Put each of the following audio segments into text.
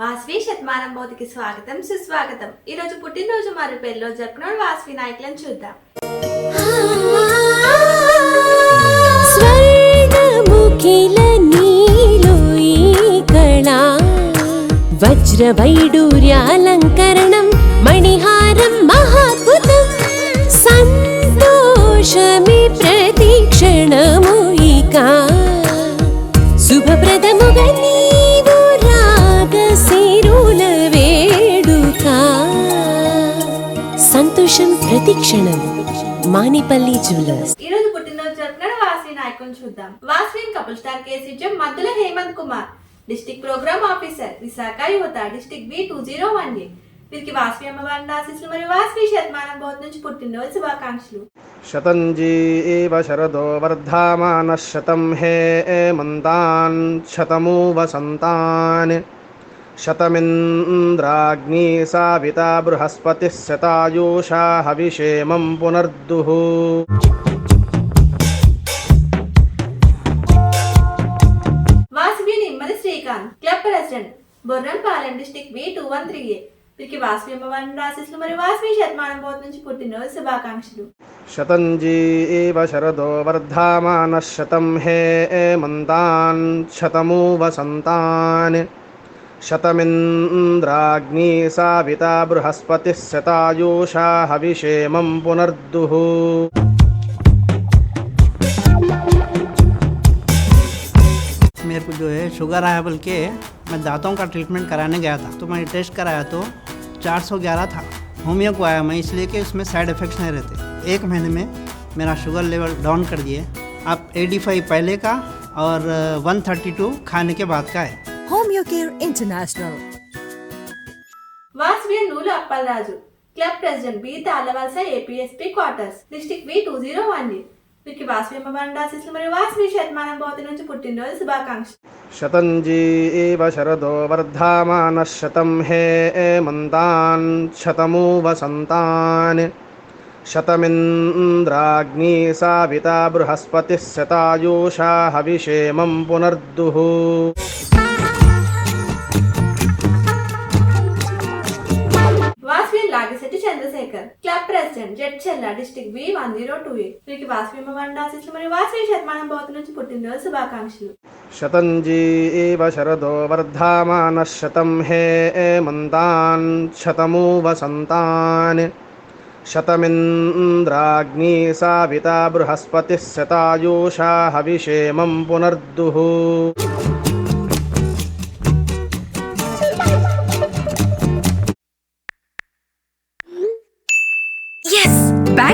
వాస్వి శతమానం బోధికి స్వాగతం సుస్వాగతం. ఈ రోజు పుట్టినరోజు మరియు పెళ్ళిలో జరుపుకున్న వాస్వి నాయకులను చూద్దాం. వజ్ర వైడూర్యాలంకరణం వజ్రవైడూర్యాలంకరణం మణిహారం మహాద్భుతం సంతోషమి ప్ర ప్రతి క్షణం మానిపల్లి జ్యువెలర్స్. ఈ రోజు పుట్టినరోజు జరుపుకున్న వాసిని నాయకుని చూద్దాం. వాసిని couple star కేసీజం Maddula Hemanth Kumar district programme officer Visakha యువత district B two zero one A వీరికి వాసవి అమ్మవారిని ఆశీస్సులు మరియు వాసవి శతమానం బోధ నుంచి పుట్టినరోజు శుభాకాంక్షలు. శతంజీ శరదో వర్ధమాన శతం హే మంతాన్ శతమూ వసంతాన్ शतमिन्द्राग्नी साविता बृहस्पतिः शतायुषा हविषेमं पुनर्दुः Vasavi Nimmadi Srikanth club president Borrampalem district B two one three A వీరికి వాసవి అమ్మవారిని ఆశీస్సులు మరియు వాసవి శతమానం బోధ నుంచి పుట్టినరోజు శుభాకాంక్షలు शतञ्जी एव शरदो वर्धामानः शतं हे एमन्तान् शतमु वसन्तान् शतमिन्द्राग्नी साविता बृहस्पतिः शतायुषा हविषेमं पुनर्दुः। मेरे को जो है शुगर आया बोल के मैं दांतों का ट्रीटमेंट कराने गया था तो मैंने टेस्ट कराया तो 411 था। होमियो को आया मैं, इसलिए कि उसमें साइड इफ़ेक्ट्स नहीं रहते। एक महीने में मेरा शुगर लेवल डाउन कर दिए। आप 85 पहले का और 132 खाने के बाद का है। Care international Vasavi Noolu Appalaraju. Club president B Tallavalasa APSP quarters district B two zero one వీరికి వాస్వి ఆశీస్సులు మరియు వాస్వి శతమానం భవతి నుంచి పుట్టినరోజు శుభాకాంక్ష శతంజీ శరదో వర్ధమాన శతం హే మంతాన్ శతమూ వసంతాన్ శతమింద్రాగ్ని సావిత బృహస్పతి శతాయూషా హవిషేమం పునర్దుః. President Jadcherla district B one zero two eight వీరికి వాసవి భవన్ ఆశీస్సులు మరియు వాసవి శతమానం భవతి నుంచి పుట్టినరోజు శుభాకాంక్షలు. శతంజీ ఏవ శరదో వర్ధమాన శతం హే మంతాన్ శతమూ వసంతాన్ శతమింద్రాగ్ని సావిత బృహస్పతిः శతాయూషా హవిషేమం పునర్దుః.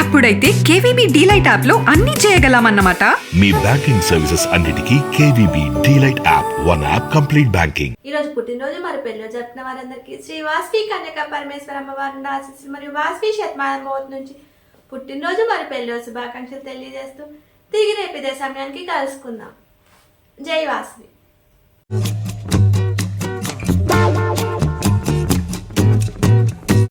అప్పుడైతే కేవీబీ డీలైట్ యాప్లో అన్ని చేయగలమన్నమాట. మీ బ్యాంకింగ్ సర్వీసెస్ అన్నిటికీ KVB DLite app one app complete banking. ఈ రోజు పుట్టినరోజు మరి పెళ్ళిలో జరుపుకున్న వారందరికీ శ్రీ వాసవి కన్యక పరమేశ్వర అమ్మవారిని ఆశీస్సులు మరియు వాసవి శతమానం నుంచి పుట్టినరోజు మరి పెళ్ళిరోజు శుభాకాంక్షలు తెలియజేస్తూ తిరిగి రేపు ఇదే సమయానికి కలుసుకుందాం. జై వాసవి.